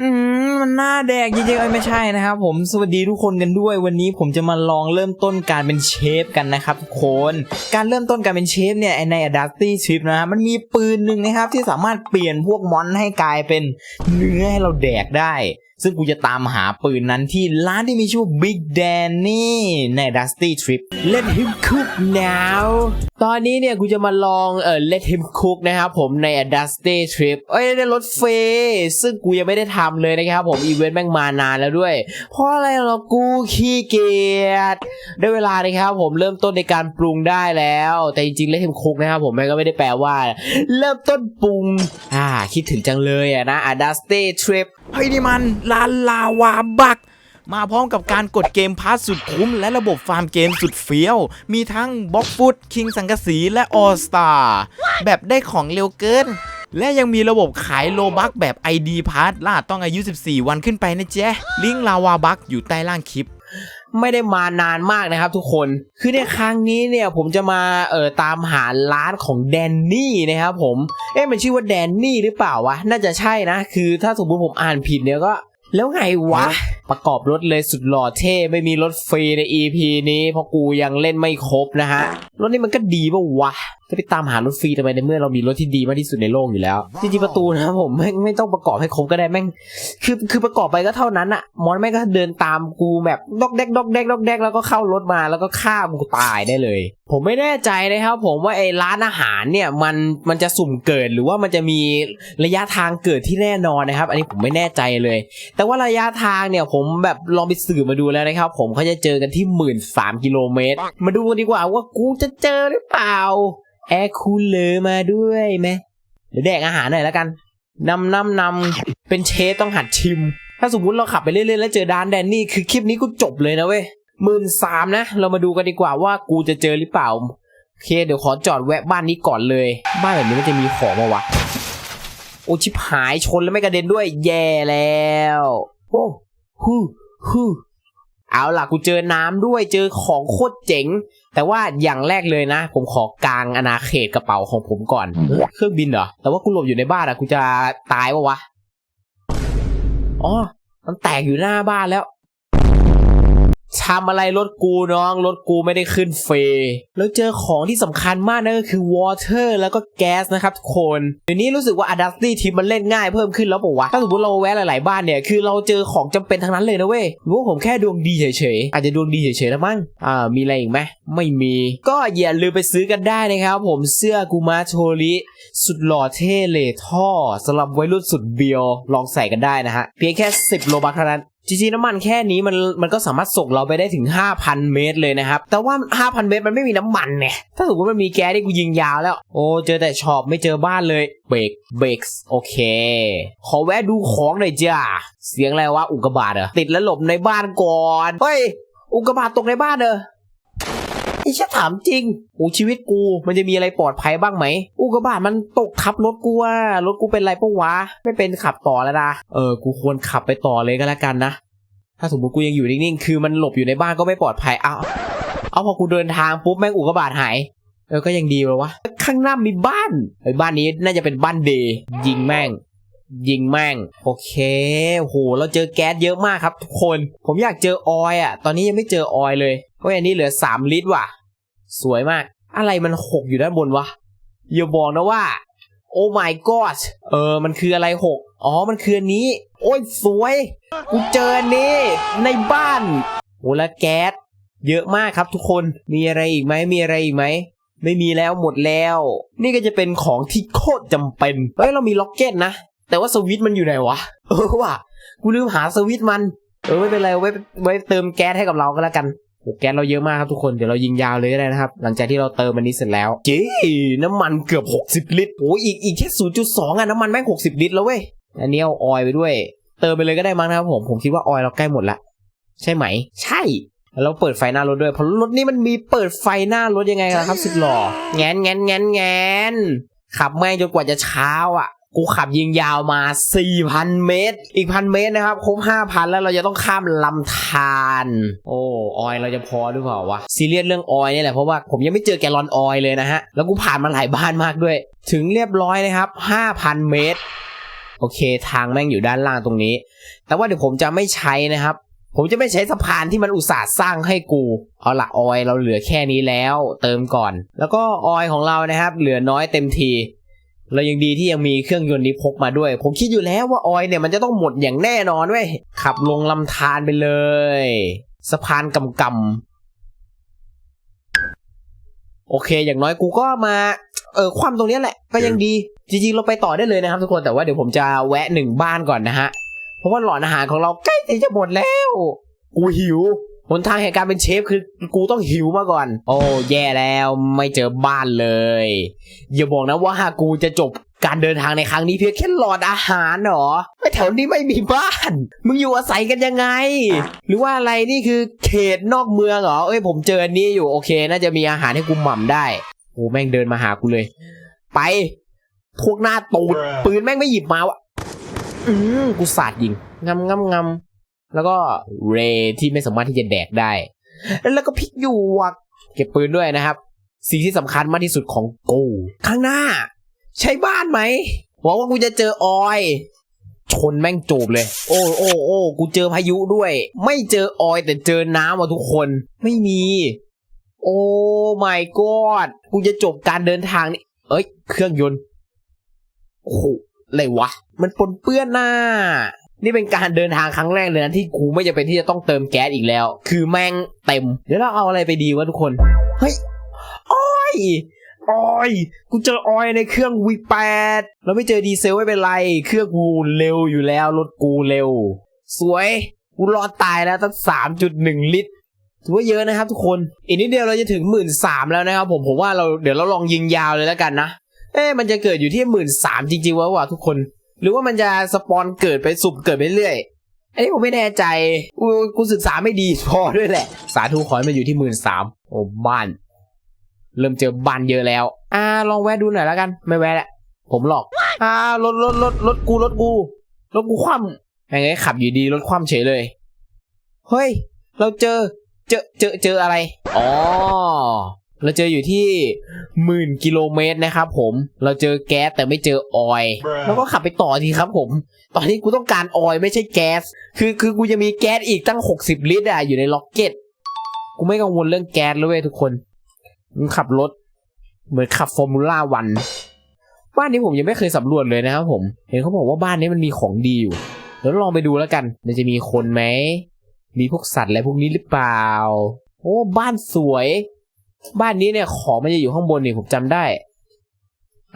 อืมมันน่าแดกจริงๆเอ้ยไม่ใช่นะครับผมสวัสดีทุกคนกันด้วย วันนี้ผมจะมาลองเริ่มต้นการเป็นเชฟกันนะครับทุกคนการเริ่มต้นการเป็นเชฟเนี่ยใน Adapty Trip นะฮะมันมีปืนหนึ่งนะครับที่สามารถเปลี่ยนพวกมอนให้กลายเป็นเนื้อให้เราแดกได้ ซึ่งกูจะตามหาปืนนั้นที่ร้านที่มีชื่อ Big Danny ใน Dusty Trip Let him cook now ตอนนี้เนี่ยกูจะมาลองเออ Let him cook นะครับผมใน Dusty Trip เอ้ยในรถเฟซึ่งกูยังไม่ได้ทำเลยนะครับผม อีเวนต์แม่งมานานแล้วด้วย เพราะอะไรหรอกูขี้เกียจได้เวลานะครับผมเริ่มต้นในการปรุงได้แล้ว แต่จริงๆ Let him cook นะครับผมแม่งก็ไม่ได้แปลว่า เริ่มต้นปรุง อ่า คิดถึงจังเลยอะนะ Dusty Trip เฮ้ยนี่มันลานลาวาบัก มาพร้อมกับการกดเกมพาสสุดคุ้ม และระบบฟาร์มเกมสุดเฟี้ยว มีทั้งบล็อกฟุตคิงสังกะสีและออสตาแบบได้ของเร็วเกิน และยังมีระบบขายโลบักแบบ ID p a s s ล่าต้องอายุ 14 วันขึ้นไปนะเจ๊ลิงก์ลาวาบักอยู่ใต้ล่างคลิปไม่ได้มานานมากนะครับทุกคน คือในครั้งนี้เนี่ยผมจะมาเอ่อตามหาร้านของแดนนี่นะครับผม เอ๊ะมันชื่อว่าแดนนี่หรือเปล่าวะ น่าจะใช่นะ คือถ้าสมมติผมอ่านผิดเนี่ยก็ แล้วไงวะ ประกอบรถเลยสุดหล่อเท่ไม่มีรถฟรีใน EP นี้ เพราะกูยังเล่นไม่ครบนะฮะ รถนี้มันก็ดีปะวะจะไปตามหารถฟรีทำไมในเมื่อเรามีรถที่ดีมากที่สุดในโลกอยู่แล้วจริงๆประตูนะครับผมไม่ไม่ต้องประกอบให้ครบก็ได้แม่งคือคือประกอบไปก็เท่านั้นอะมอนแม่งก็เดินตามกูแบบดอกแดกดอกแดกดอกแดกแล้วก็เข้ารถมาแล้วก็ฆ่ากูตายได้เลย ผมไม่แน่ใจนะครับผมว่าไอ้ร้านอาหารเนี่ยมันมันจะสุ่มเกิดหรือว่ามันจะมีระยะทางเกิดที่แน่นอนนะครับ อันนี้ผมไม่แน่ใจเลย แต่ว่าระยะทางเนี่ยผมแบบลองไปสื่อมาดูแล้วนะครับ ผมเขาจะเจอกันที่หมื่นสามกิโลเมตรมาดูกันดีกว่าว่ากูจะเจอหรือเปล่า แอร์คูลเลอร์มาด้วยไหมเดี๋ยวแดกอาหารหน่อยแล้วกันนำนำนำเป็นเชฟต้องหัดชิม ถ้าสมมุติเราขับไปเรื่อยๆแล้วเจอดานแดนนี่คือคลิปนี้กูจบเลยนะเว้ยหมื่นสามนะ เรามาดูกันดีกว่าว่ากูจะเจอหรือเปล่า โอเค เดี๋ยวขอจอดแวะบ้านนี้ก่อนเลย บ้านแบบนี้มันจะมีของมาวะ โอชิบหายชนแล้วไม่กระเด็นด้วย แย่แล้ว โอ้ฮู้ฮู้ เอาล่ะกูเจอน้ำด้วยเจอของโคตรเจ๋ง แต่ว่าอย่างแรกเลยนะ ผมขอกางอาณาเขตกระเป๋าของผมก่อนเอ้ยเครื่องบินเหรอ แต่ว่ากูหลบอยู่ในบ้านอะกูจะตายปะวะ อ๋อ มันแตกอยู่หน้าบ้านแล้ว ทำอะไรรถกูน้อง รถกูไม่ได้ขึ้นเฟแล้วเจอของที่สำคัญมากนั่นก็คือ water แล้วก็แก๊สนะครับทุกคนเดี๋ยวนี้รู้สึกว่า Adapty ทิปมันเล่นง่ายเพิ่มขึ้นแล้วปะวะ ถ้าสมมติเราแวะหลายๆบ้านเนี่ย คือเราเจอของจำเป็นทั้งนั้นเลยนะเว้ยหรือว่าผมแค่ดวงดีเฉยๆ อาจจะดวงดีเฉยๆแล้วมั้ง อ่า มีอะไรอีกไหมไม่มี ก็อย่าลืมไปซื้อกันได้นะครับผมเสื้อกูมาโทริสุดหล่อเท่เลท่อสำหรับวัยรุ่นสุดเบียวลองใส่กันได้นะฮะเพียงแค่ 10 โลบัคเท่านั้น จริงๆน้ำมันแค่นี้มันมันก็สามารถส่งเราไปได้ถึง 5,000 เมตรเลยนะครับ แต่ว่า 5,000 เมตรมันไม่มีน้ำมันเนี่ยถ้าสมมติมันมีแก๊สที่กูยิงยาวแล้ว โอ้เจอแต่ช็อปไม่เจอบ้านเลยเบรกเบรกโอเค ขอแวะดูของหน่อยจ้าเสียงอะไรวะอุกกาบาตเหรอติดแล้วหลบในบ้านก่อนเฮ้ยอุกกาบาตตกในบ้านเหรอ ไอ้เชี่ยถามจริงโอ้ชีวิตกูมันจะมีอะไรปลอดภัยบ้างไหมอุกกาบาตมันตกทับรถกูว่ารถกูเป็นไรปะวะไม่เป็นขับต่อแล้วนะเออกูควรขับไปต่อเลยก็แล้วกันนะ ถ้าสมมติกูยังอยู่นิ่งๆคือมันหลบอยู่ในบ้านก็ไม่ปลอดภัยเอาเอาพอกูเดินทางปุ๊บแม่งอุกกาบาตหายเออก็ยังดีแล้วะข้างหน้ามีบ้านไอ้บ้านนี้น่าจะเป็นบ้านเดย์ยิงแม่งยิงแม่ง โอเคโหเราเจอแก๊สเยอะมากครับทุกคน ผมอยากเจอออยล์อะ ตอนนี้ยังไม่เจอออยล์เลย ฮ้ยอันนี้เหลือ3ลิตรว่ะ สวยมาก อะไรมันหกอยู่ด้านบนวะอย่าบอกนะว่า โอ้ my god เออ มันคืออะไรหกอ๋อ มันคืออันนี้ โอ้ยสวย กูเจออันนี้ ในบ้านโอ้แล้วแก๊สเยอะมากครับทุกคน มีอะไรอีกไหม มีอะไรอีกไหม ไม่มีแล้วหมดแล้ว นี่ก็จะเป็นของที่โคตรจำเป็น เฮ้ย เรามีล็อกเก็ตนะ แต่ว่าสวิตมันอยู่ไหนวะ เออว่ะ กูลืมหาสวิตมัน เออไม่เป็นไร ไว้ไว้เติมแก๊สให้กับเราก็แล้วกัน แก๊สเราเยอะมากครับทุกคนเดี๋ยวเรายิงยาวเลยก็ได้นะครับ หลังจากที่เราเติมมันนี้เสร็จแล้วเจ๊น้ำมันเกือบ 60 ลิตรโอ้อีกอีกแค่0.2อะน้ำมันแม่ง60 ลิตรแล้วเว้ยอันนี้เอาออยล์ไปด้วย เติมไปเลยก็ได้มั้งนะครับผมผมคิดว่าออยล์เราใกล้หมดละใช่ไหม ใช่แล้วเราเปิดไฟหน้ารถด้วยเพราะรถนี้มันมีเปิดไฟหน้ารถยังไงกันล่ะครับสุดหล่อแงนแงนแงนแงนขับแม่งจนกว่าจะเช้าอะ กูขับยิงยาวมา 4,000 เมตร อีกพันเมตรนะครับ ครบ 5,000 แล้วเราจะต้องข้ามลำธารโอ้ออยเราจะพอหรือเปล่าวะซีเรียสเรื่องออยนี่แหละเพราะว่าผมยังไม่เจอแกลลอนออยเลยนะฮะ แล้วกูผ่านมาหลายบ้านมากด้วย ถึงเรียบร้อยนะครับ 5,000 เมตร โอเค ทางแม่งอยู่ด้านล่างตรงนี้ แต่ว่าเดี๋ยวผมจะไม่ใช้นะครับ ผมจะไม่ใช้สะพานที่มันอุตส่าห์สร้างให้กู เอาละออยเราเหลือแค่นี้แล้ว เติมก่อน แล้วก็ออยของเรานะครับ เหลือน้อยเต็มที เรายังดีที่ยังมีเครื่องยนต์นี้พกมาด้วย ผมคิดอยู่แล้วว่าออยเนี่ยมันจะต้องหมดอย่างแน่นอนเว้ยขับลงลำธารไปเลย สะพานกำกำโอเค อย่างน้อยกูก็มา เออความตรงนี้แหละ ก็ยังดี จริงๆ เราไปต่อได้เลยนะครับทุกคนแต่ว่าเดี๋ยวผมจะแวะหนึ่งบ้านก่อนนะฮะ เพราะว่าหลอดอาหารของเราใกล้จะหมดแล้ว กูหิว หนทางแห่งการเป็นเชฟคือกูต้องหิวมาก่อน โอ้แย่แล้วไม่เจอบ้านเลย อย่าบอกนะว่ากูจะจบการเดินทางในครั้งนี้เพียงแค่หลอดอาหารเหรอไอ้แถวนี้ไม่มีบ้าน มึงอยู่อาศัยกันยังไง หรือว่าอะไรนี่คือเขตนอกเมืองเหรอ เอ้ยผมเจอนนี้อยู่โอเค น่าจะมีอาหารให้กูหม่ำได้ โอ้แม่งเดินมาหากูเลย ไป พวกหน้าตูดปืนแม่งไม่หยิบมาวะอืมกูสาดยิงงำงำงำ แล้วก็เรที่ไม่สามารถที่จะแดกได้ แล้วก็พิกอยู่ว่ะเก็บปืนด้วยนะครับ สิ่งที่สำคัญมากที่สุดของกู ข้างหน้า ใช่บ้านไหมหวังว่ากูจะเจอออย ชนแม่งจูบเลย โอ้โอ้โอ้กูเจอพายุด้วย ไม่เจอออยแต่เจอน้ำว่ะทุกคน ไม่มี โอ้ my god กูจะจบการเดินทางนี่เอ้ย เครื่องยนต์โอ้โหอะไรวะ มันปนเปื้อนหน้า นี่เป็นการเดินทางครั้งแรกเลยนะที่กูไม่จำเป็นที่จะต้องเติมแก๊สอีกแล้ว คือแม่งเต็ม เดี๋ยวเราเอาอะไรไปดีวะทุกคน เฮ้ยอ้อยออย กูเจอออยในเครื่อง V8 เราไม่เจอดีเซลไม่เป็นไร เครื่องกูเร็วอยู่แล้ว รถกูเร็ว สวย กูรอดตายแล้วตั้งสามจุดหนึ่งลิตร ถือว่าเยอะนะครับทุกคน อีกนิดเดียวเราจะถึงหมื่นสามแล้วนะครับผมผมว่าเราเดี๋ยวเราลองยิงยาวเลยแล้วกันนะ เอ๊ะมันจะเกิดอยู่ที่หมื่นสามจริงๆวะวะทุกคน หรือว่ามันจะสปอนเกิดไปสุ่มเกิดไปเรื่อยอันนี้ผมไม่แน่ใจกูกูศึกษาไม่ดีพอด้วยแหละ สาธุขอให้มันอยู่ที่หมื่นสามโอ้บ้าน เริ่มเจอบ้านเยอะแล้ว อ่าลองแวะดูหน่อยแล้วกัน ไม่แวะแหละผมหลอก อ่ารถรถรถรถกูรถกูรถกูคว่ำยังไงขับอยู่ดีรถคว่ำเฉยเลย เฮ้ย เราเจอ เจอเจอเจออะไร อ๋อ เราเจออยู่ที่หมื่นกิโลเมตรนะครับผม เราเจอแก๊สแต่ไม่เจอออยล์แล้วก็ขับไปต่อทีครับผม ตอนนี้กูต้องการออยล์ไม่ใช่แก๊ส คือคือกูจะมีแก๊สอีกตั้งหกสิบลิตรอะอยู่ในล็อกเก็ต กูไม่กังวลเรื่องแก๊สเลยเว้ยทุกคนมึงขับรถ เหมือนขับฟอร์มูล่าวันบ้านนี้ผมยังไม่เคยสำรวจเลยนะครับผม เห็นเขาบอกว่าบ้านนี้มันมีของดีอยู่ เดี๋ยวลองไปดูแล้วกัน มันจะมีคนไหม มีพวกสัตว์อะไรพวกนี้หรือเปล่า โอ้บ้านสวย บ้านนี้เนี่ยของมันจะอยู่ข้างบนนี่ผมจำได้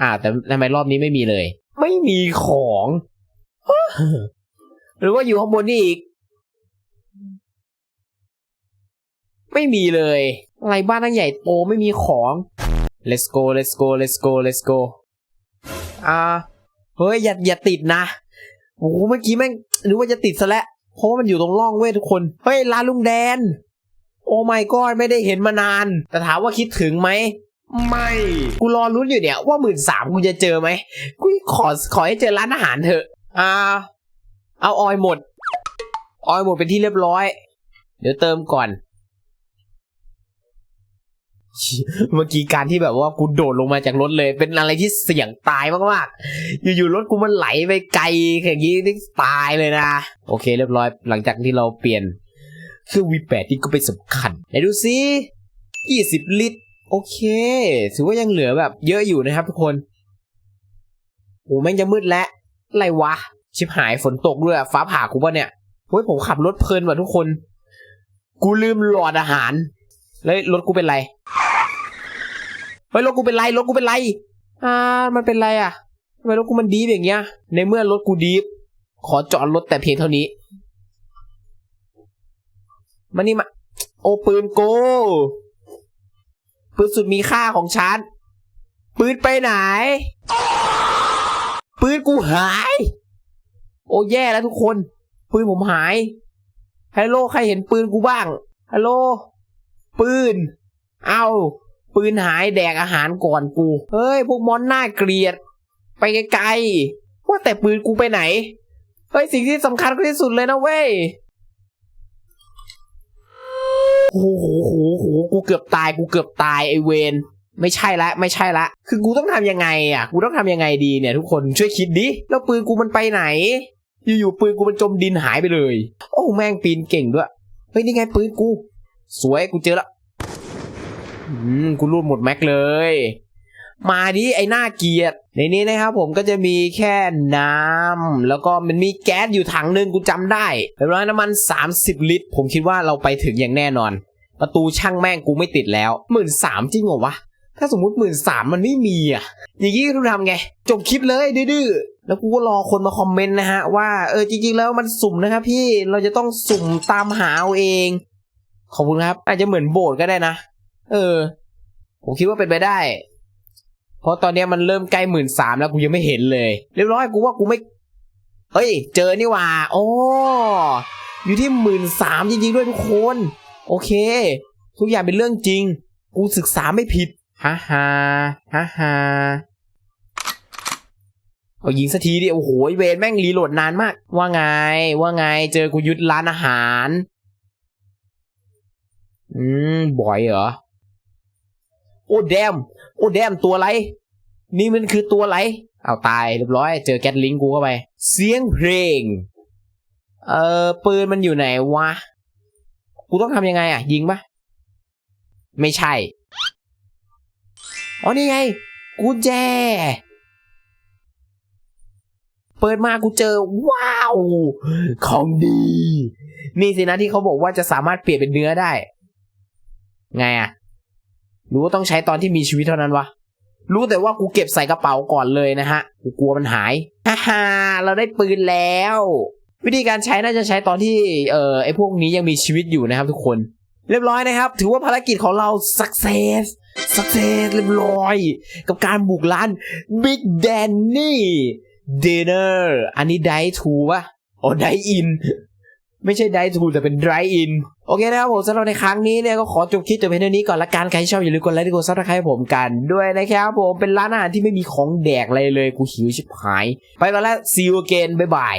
อ่า แต่ทำไมรอบนี้ไม่มีเลย ไม่มีของ หรือว่าอยู่ข้างบนนี่อีก ไม่มีเลย อะไรบ้านตั้งใหญ่โตไม่มีของ let's go let's go let's go let's go อ่า เฮ้ย อย่าอย่าติดนะ โอ้เมื่อกี้แม่งนึกว่าจะติดซะแล้ว เพราะว่ามันอยู่ตรงร่องเว้ยทุกคน เฮ้ยร้านลุงแดน โอ้ my god ไม่ได้เห็นมานาน แต่ถามว่าคิดถึงไหมไม่ กูรอรุ้นอยู่เนี่ยว่าหมื่นสามกูจะเจอไหม กูขอขอให้เจอร้านอาหารเถอะ อ่า เอาออยหมด ออยหมดเป็นที่เรียบร้อย เดี๋ยวเติมก่อน เมื่อกี้การที่แบบว่ากูโดดลงมาจากรถเลย เป็นอะไรที่เสี่ยงตายมากๆ อยู่ๆรถกูมันไหลไปไกลอย่างนี้ตายเลยนะ โอเค เรียบร้อย หลังจากที่เราเปลี่ยน เครื่อง V8 ที่ก็เป็นสำคัญไหนดูซิ20 ลิตร โอเค ถือว่ายังเหลือแบบเยอะอยู่นะครับทุกคนโอ้แม่งจะมืดแล้วอะไรวะ ชิบหายฝนตกด้วย ฟ้าผ่ากูปะเนี่ยเฮ้ยผมขับรถเพลินว่ะทุกคน กูลืมหลอดอาหาร แล้วรถกูเป็นไร เฮ้ยรถกูเป็นไร รถกูเป็นไร อ่า มันเป็นไรอะทำไมรถกูมันดีอย่างเงี้ย ในเมื่อรถกูดีฟขอจอดรถแต่เพียงเท่านี้ มานี่มา โอปืนโก ปืนสุดมีค่าของฉัน ปืนไปไหน ปืนกูหาย โอ้แย่แล้วทุกคน ปืนผมหาย ฮัลโหลใครเห็นปืนกูบ้าง ฮัลโหล ปืน เอาปืนหายแดกอาหารก่อนกู เฮ้ย พวกมอนน่าเกลียด ไปไกลๆ ว่าแต่ปืนกูไปไหน เฮ้ย สิ่งที่สำคัญที่สุดเลยนะเว้ย โอ้โหโหโหกูเกือบตาย กูเกือบตายไอเวนไม่ใช่ละไม่ใช่ละ คือกูต้องทำยังไงอะ กูต้องทำยังไงดีเนี่ย ทุกคนช่วยคิดดิ แล้วปืนกูมันไปไหน อยู่ๆปืนกูมันจมดินหายไปเลย โอ้แม่งปีนเก่งด้วย เฮ้ยนี่ไงปืนกู สวยกูเจอละอืมกูรูดหมดแม็กเลย มาดิไอ้หน้าเกลียดในนี้นะครับผมก็จะมีแค่น้ำแล้วก็มันมีแก๊สอยู่ถังหนึ่งกูจำได้เรียบร้อยน้ำมัน 30 ลิตร ผมคิดว่าเราไปถึงอย่างแน่นอน ประตูช่างแม่งกูไม่ติดแล้วหมื่นสามจริงเหรอวะ ถ้าสมมติหมื่นสามมันไม่มีอะ อย่างนี้ต้ทำไง จบคลิปเลยดื้อแล้วกูก็รอคนมาคอมเมนต์นะฮะว่าเออจริงๆแล้วมันสุ่มนะครับพี่เราจะต้องสุ่มตามหาเอาเอง ขอบคุณครับ อาจจะเหมือนโบสถ์ก็ได้นะ เออ ผมคิดว่าเป็นไปได้ เพราะตอนเนี้ยมันเริ่มใกล้หมื่นสามแล้วกูยังไม่เห็นเลย เรียบร้อยกูว่ากูไม่ เฮ้ย เจอนี่หว่าโอ้อยู่ที่หมื่นสามจริงๆด้วยทุกคน โอเค ทุกอย่างเป็นเรื่องจริง กูศึกษาไม่ผิดฮ่าฮ่าฮ่าฮ่าเอายิงสักทีดิ โอ้โห เวนแม่งรีโหลดนานมาก ว่าไง ว่าไง เจอกูยึดร้านอาหาร อืมบ่อยเหรอ โอ้แดม โอ้แดมตัวไร นี่มันคือตัวไร เอาตายเรียบร้อย เจอแก๊สลิงกูเข้าไป เสียงเพลง เออปืนมันอยู่ไหนวะ กูต้องทำยังไงอะ ยิงปะไม่ใช่ อ๋อนี่ไง กูแจ เปิดมากูเจอ ว้าว ของดี นี่สินะที่เขาบอกว่าจะสามารถเปลี่ยนเป็นเนื้อได้ ไงอะ หรือว่าต้องใช้ตอนที่มีชีวิตเท่านั้นวะ รู้แต่ว่ากูเก็บใส่กระเป๋าก่อนเลยนะฮะ กูกลัวมันหาย ฮ่าฮ่าเราได้ปืนแล้ว วิธีการใช้น่าจะใช้ตอนที่เอ่อไอพวกนี้ยังมีชีวิตอยู่นะครับทุกคน เรียบร้อยนะครับ ถือว่าภารกิจของเรา success success เรียบร้อย กับการบุกร้าน Big Danny Dinner อันนี้ได้ทูวะอ๋อได้อิน ไม่ใช่ไดทูแต่เป็นไดร์อินโอเคนะครับผมสำหรับในครั้งนี้เนี่ยก็ขอจบคลิปแต่เพียงเท่านี้ก่อนละกันใครชอบอย่าลืมกดไลค์กดซับสไครต์ผมกันด้วยนะครับผมเป็นร้านอาหารที่ไม่มีของแดกอะไรเลยกูหิวชิบหาย ไปก่อนแล้ว see you again บ๊ายบาย